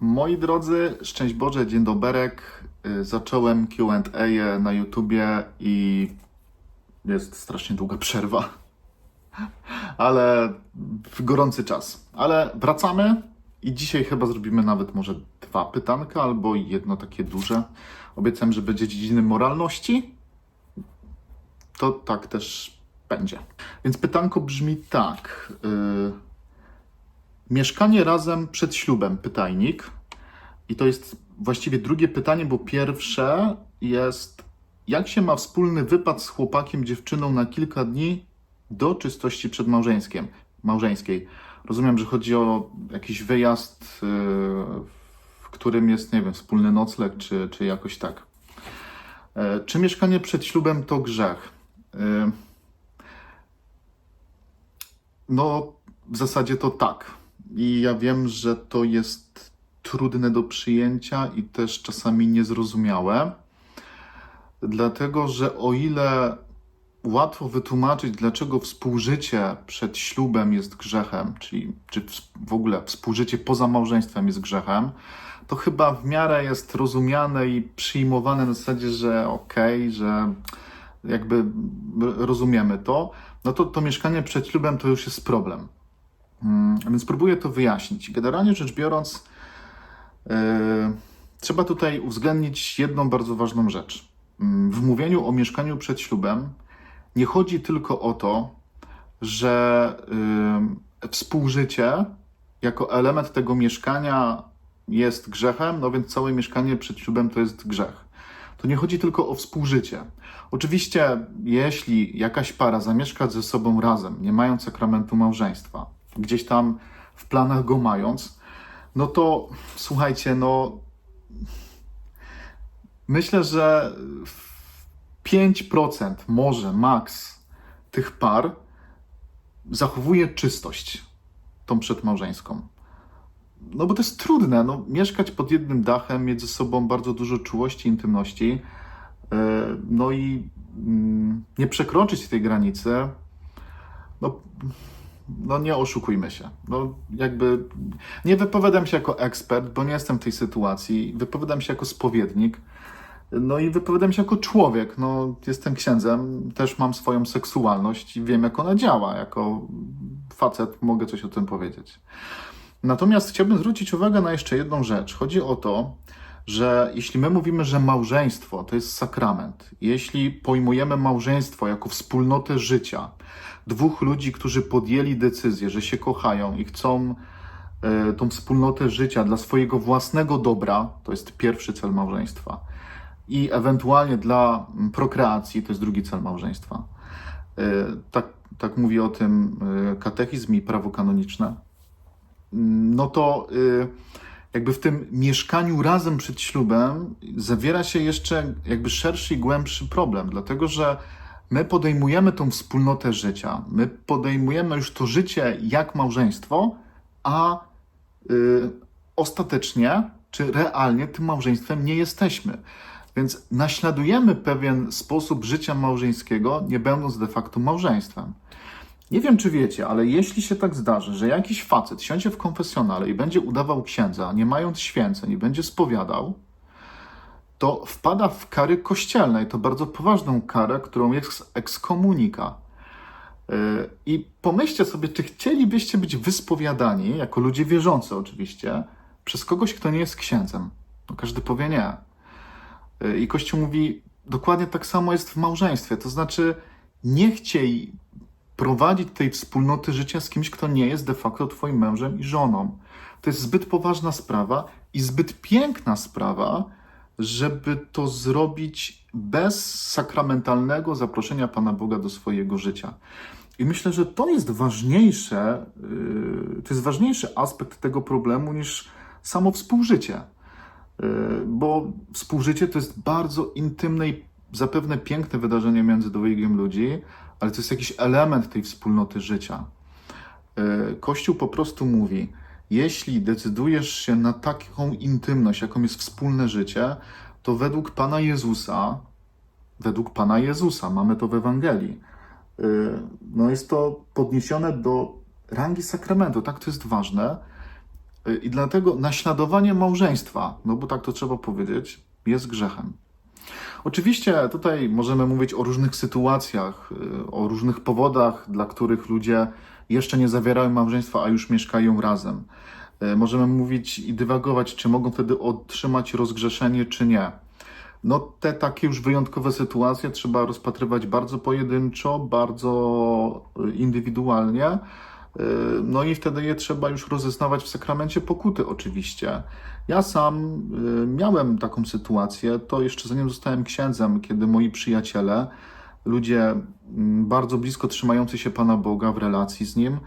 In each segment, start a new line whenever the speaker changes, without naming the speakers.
Moi drodzy, szczęść Boże, dzień doberek. Y, Zacząłem Q&A na YouTubie i jest strasznie długa przerwa. Ale w gorący czas. Ale wracamy i dzisiaj chyba zrobimy nawet może dwa pytanka albo jedno takie duże. Obiecałem, że będzie dziedziny moralności. To tak też będzie. Więc pytanko brzmi tak. y, Mieszkanie razem przed ślubem, pytajnik. I to jest właściwie drugie pytanie, bo pierwsze jest, jak się ma wspólny wypad z chłopakiem, dziewczyną na kilka dni do czystości przedmałżeńskiem, małżeńskiej. Rozumiem, że chodzi o jakiś wyjazd, yy, w którym jest, nie wiem, wspólny nocleg, czy, czy jakoś tak. E, Czy mieszkanie przed ślubem to grzech? E, No, w zasadzie to tak. I ja wiem, że to jest trudne do przyjęcia i też czasami niezrozumiałe. Dlatego, że o ile łatwo wytłumaczyć, dlaczego współżycie przed ślubem jest grzechem, czyli czy w ogóle współżycie poza małżeństwem jest grzechem, to chyba w miarę jest rozumiane i przyjmowane na zasadzie, że okej, że jakby rozumiemy to, no to to mieszkanie przed ślubem to już jest problem. Mm, Więc próbuję to wyjaśnić. Generalnie rzecz biorąc, yy, trzeba tutaj uwzględnić jedną bardzo ważną rzecz. Mm, W mówieniu o mieszkaniu przed ślubem nie chodzi tylko o to, że yy, współżycie jako element tego mieszkania jest grzechem, no więc całe mieszkanie przed ślubem to jest grzech. To nie chodzi tylko o współżycie. Oczywiście, jeśli jakaś para zamieszka ze sobą razem, nie mając sakramentu małżeństwa, gdzieś tam w planach go mając, no to słuchajcie, no myślę, że 5% może maks tych par zachowuje czystość tą przedmałżeńską. No bo to jest trudne, no, mieszkać pod jednym dachem, mieć ze sobą bardzo dużo czułości, intymności, yy, no i mm, nie przekroczyć tej granicy, no, no nie oszukujmy się. No jakby nie wypowiadam się jako ekspert, bo nie jestem w tej sytuacji. Wypowiadam się jako spowiednik. No i wypowiadam się jako człowiek. No, jestem księdzem, też mam swoją seksualność i wiem, jak ona działa. Jako facet mogę coś o tym powiedzieć. Natomiast chciałbym zwrócić uwagę na jeszcze jedną rzecz. Chodzi o to, że jeśli my mówimy, że małżeństwo to jest sakrament, jeśli pojmujemy małżeństwo jako wspólnotę życia, dwóch ludzi, którzy podjęli decyzję, że się kochają i chcą e, tą wspólnotę życia dla swojego własnego dobra, to jest pierwszy cel małżeństwa, i ewentualnie dla mm, prokreacji, to jest drugi cel małżeństwa. E, Tak, tak mówi o tym e, katechizm i prawo kanoniczne no to y, jakby w tym mieszkaniu razem przed ślubem zawiera się jeszcze jakby szerszy i głębszy problem, dlatego że my podejmujemy tą wspólnotę życia, my podejmujemy już to życie jak małżeństwo, a y, ostatecznie czy realnie tym małżeństwem nie jesteśmy. Więc naśladujemy pewien sposób życia małżeńskiego, nie będąc de facto małżeństwem. Nie wiem, czy wiecie, ale jeśli się tak zdarzy, że jakiś facet siądzie w konfesjonale i będzie udawał księdza, nie mając święceń, i będzie spowiadał, to wpada w kary kościelne i to bardzo poważną karę, którą jest ekskomunika. Yy, I pomyślcie sobie, czy chcielibyście być wyspowiadani, jako ludzie wierzący oczywiście, przez kogoś, kto nie jest księdzem? No każdy powie nie. Yy, I Kościół mówi, dokładnie tak samo jest w małżeństwie, to znaczy nie chciej prowadzić tej wspólnoty życia z kimś, kto nie jest de facto twoim mężem i żoną. To jest zbyt poważna sprawa i zbyt piękna sprawa, żeby to zrobić bez sakramentalnego zaproszenia Pana Boga do swojego życia. I myślę, że to jest ważniejsze, yy, to jest ważniejszy aspekt tego problemu niż samo współżycie. Yy, Bo współżycie to jest bardzo intymne i zapewne piękne wydarzenie między dwojgiem ludzi, ale to jest jakiś element tej wspólnoty życia. Yy, Kościół po prostu mówi, jeśli decydujesz się na taką intymność, jaką jest wspólne życie, to według Pana Jezusa, według Pana Jezusa, mamy to w Ewangelii, yy, no jest to podniesione do rangi sakramentu, tak to jest ważne, Y, I dlatego naśladowanie małżeństwa, no bo tak to trzeba powiedzieć, jest grzechem. Oczywiście tutaj możemy mówić o różnych sytuacjach, y, o różnych powodach, dla których ludzie jeszcze nie zawierają małżeństwa, a już mieszkają razem. Y, Możemy mówić i dywagować, czy mogą wtedy otrzymać rozgrzeszenie, czy nie. No, te takie już wyjątkowe sytuacje trzeba rozpatrywać bardzo pojedynczo, bardzo y, indywidualnie. Y, No i wtedy je trzeba już rozeznawać w sakramencie pokuty, oczywiście. Ja sam y, miałem taką sytuację, to jeszcze zanim zostałem księdzem, kiedy moi przyjaciele, ludzie mm, bardzo blisko trzymający się Pana Boga w relacji z Nim,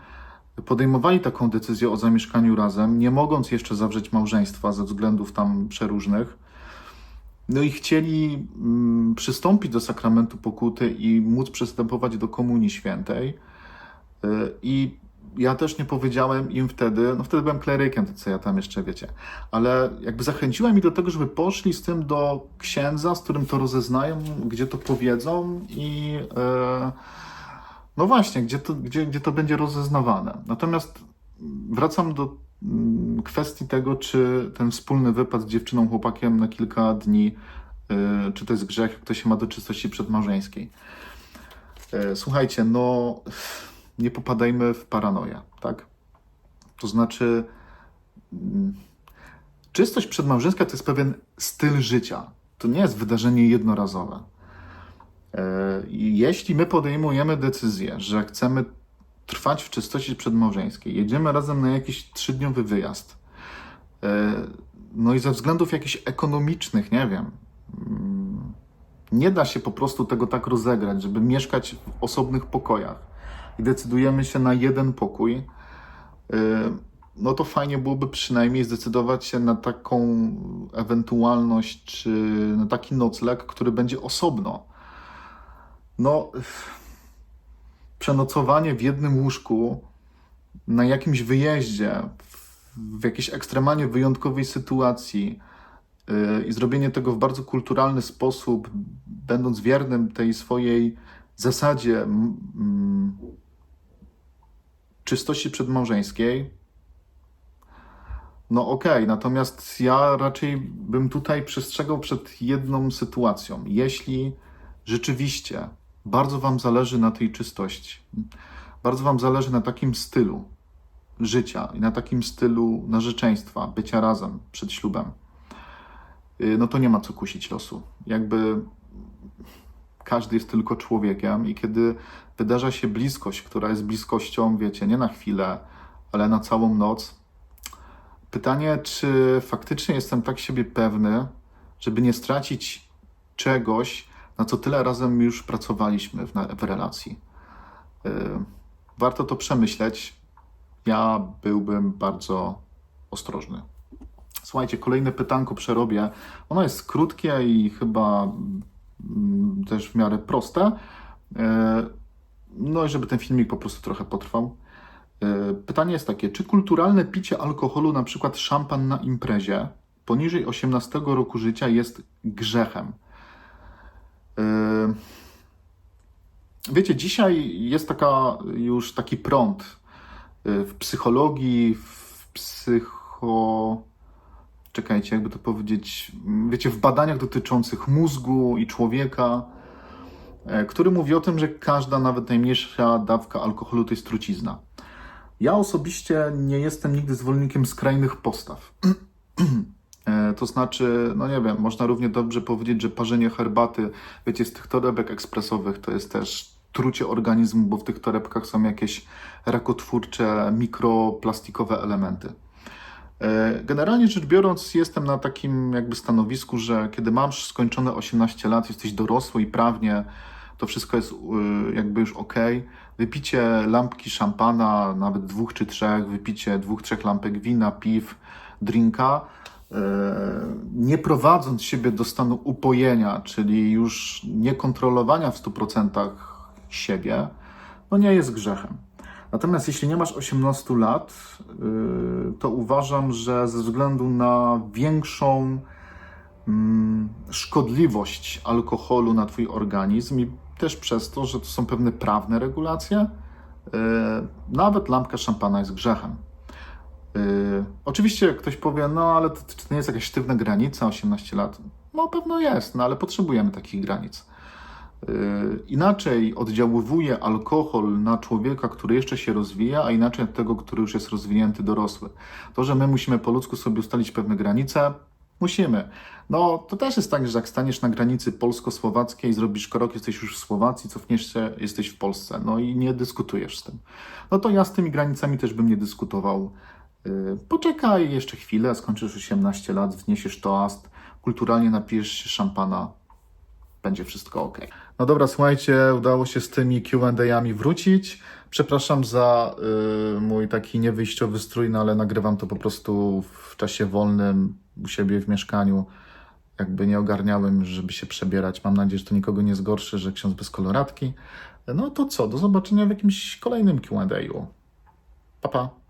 podejmowali taką decyzję o zamieszkaniu razem, nie mogąc jeszcze zawrzeć małżeństwa ze względów tam przeróżnych. No i chcieli mm, przystąpić do sakramentu pokuty i móc przystępować do Komunii Świętej. Y, I ja też nie powiedziałem im wtedy, no wtedy byłem klerykiem, to co ja tam jeszcze wiecie, ale jakby zachęciłem ich do tego, żeby poszli z tym do księdza, z którym to rozeznają, gdzie to powiedzą i e, no właśnie, gdzie to, gdzie, gdzie to będzie rozeznawane. Natomiast wracam do mm, kwestii tego, czy ten wspólny wypad z dziewczyną, chłopakiem na kilka dni, y, czy to jest grzech, jak to się ma do czystości przedmałżeńskiej. Y, Słuchajcie, no nie popadajmy w paranoję, tak? To znaczy, mm, czystość przedmałżeńska to jest pewien styl życia. To nie jest wydarzenie jednorazowe. E, Jeśli my podejmujemy decyzję, że chcemy trwać w czystości przedmałżeńskiej, jedziemy razem na jakiś trzydniowy wyjazd, e, no i ze względów jakichś ekonomicznych, nie wiem, mm, nie da się po prostu tego tak rozegrać, żeby mieszkać w osobnych pokojach i decydujemy się na jeden pokój, e, no to fajnie byłoby przynajmniej zdecydować się na taką ewentualność, czy na taki nocleg, który będzie osobno. No, przenocowanie w jednym łóżku na jakimś wyjeździe, w, jakiejś ekstremalnie wyjątkowej sytuacji yy, i zrobienie tego w bardzo kulturalny sposób, będąc wiernym tej swojej zasadzie czystości przedmałżeńskiej, no okej, natomiast ja raczej bym tutaj przestrzegał przed jedną sytuacją. Jeśli rzeczywiście bardzo Wam zależy na tej czystości, bardzo Wam zależy na takim stylu życia i na takim stylu narzeczeństwa, bycia razem przed ślubem, y, no to nie ma co kusić losu. Jakby każdy jest tylko człowiekiem i kiedy wydarza się bliskość, która jest bliskością, wiecie, nie na chwilę, ale na całą noc, pytanie, czy faktycznie jestem tak siebie pewny, żeby nie stracić czegoś, na co tyle razem już pracowaliśmy w, w relacji. Yy, warto to przemyśleć. Ja byłbym bardzo ostrożny. Słuchajcie, kolejne pytanko przerobię. Ono jest krótkie i chyba też w miarę proste. Yy, no i żeby ten filmik po prostu trochę potrwał. Yy, Pytanie jest takie, czy kulturalne picie alkoholu, na przykład szampan na imprezie, poniżej 18 roku życia jest grzechem? Yy, Wiecie, dzisiaj jest taka już taki prąd w psychologii, w psycho. Czekajcie, jakby to powiedzieć. Wiecie, w badaniach dotyczących mózgu i człowieka, yy, który mówi o tym, że każda, nawet najmniejsza dawka alkoholu to jest trucizna. Ja osobiście nie jestem nigdy zwolennikiem skrajnych postaw. E, To znaczy, no nie wiem, można równie dobrze powiedzieć, że parzenie herbaty, wiecie, z tych torebek ekspresowych to jest też trucie organizmu, bo w tych torebkach są jakieś rakotwórcze, mikroplastikowe elementy. E, Generalnie rzecz biorąc, jestem na takim jakby stanowisku, że kiedy masz skończone 18 lat, jesteś dorosły i prawnie, to wszystko jest y, jakby już ok. Wypicie lampki szampana, nawet dwóch czy trzech, wypicie dwóch, trzech lampek wina, piw, drinka, e, nie prowadząc siebie do stanu upojenia, czyli już niekontrolowania w 100% siebie, no nie jest grzechem. Natomiast jeśli nie masz 18 lat, y, to uważam, że ze względu na większą mm, szkodliwość alkoholu na Twój organizm i też przez to, że to są pewne prawne regulacje, y, nawet lampka szampana jest grzechem. Yy, oczywiście ktoś powie, no ale to, to nie jest jakaś sztywna granica, 18 lat? No pewno jest, no ale potrzebujemy takich granic. Yy, Inaczej oddziaływuje alkohol na człowieka, który jeszcze się rozwija, a inaczej na tego, który już jest rozwinięty dorosły. To, że my musimy po ludzku sobie ustalić pewne granice, musimy. No to też jest tak, że jak staniesz na granicy polsko-słowackiej, zrobisz krok, jesteś już w Słowacji, cofniesz się, jesteś w Polsce, no i nie dyskutujesz z tym. No to ja z tymi granicami też bym nie dyskutował. Yy, Poczekaj jeszcze chwilę, skończysz 18 lat, wniesiesz toast, kulturalnie napijesz się szampana, będzie wszystko ok. No dobra, słuchajcie, udało się z tymi QA-ami wrócić. Przepraszam za y, mój taki niewyjściowy strój, no ale nagrywam to po prostu w czasie wolnym u siebie w mieszkaniu. Jakby nie ogarniałem, żeby się przebierać. Mam nadzieję, że to nikogo nie zgorszy, że ksiądz bez koloratki. No to co, do zobaczenia w jakimś kolejnym QA. Pa, pa.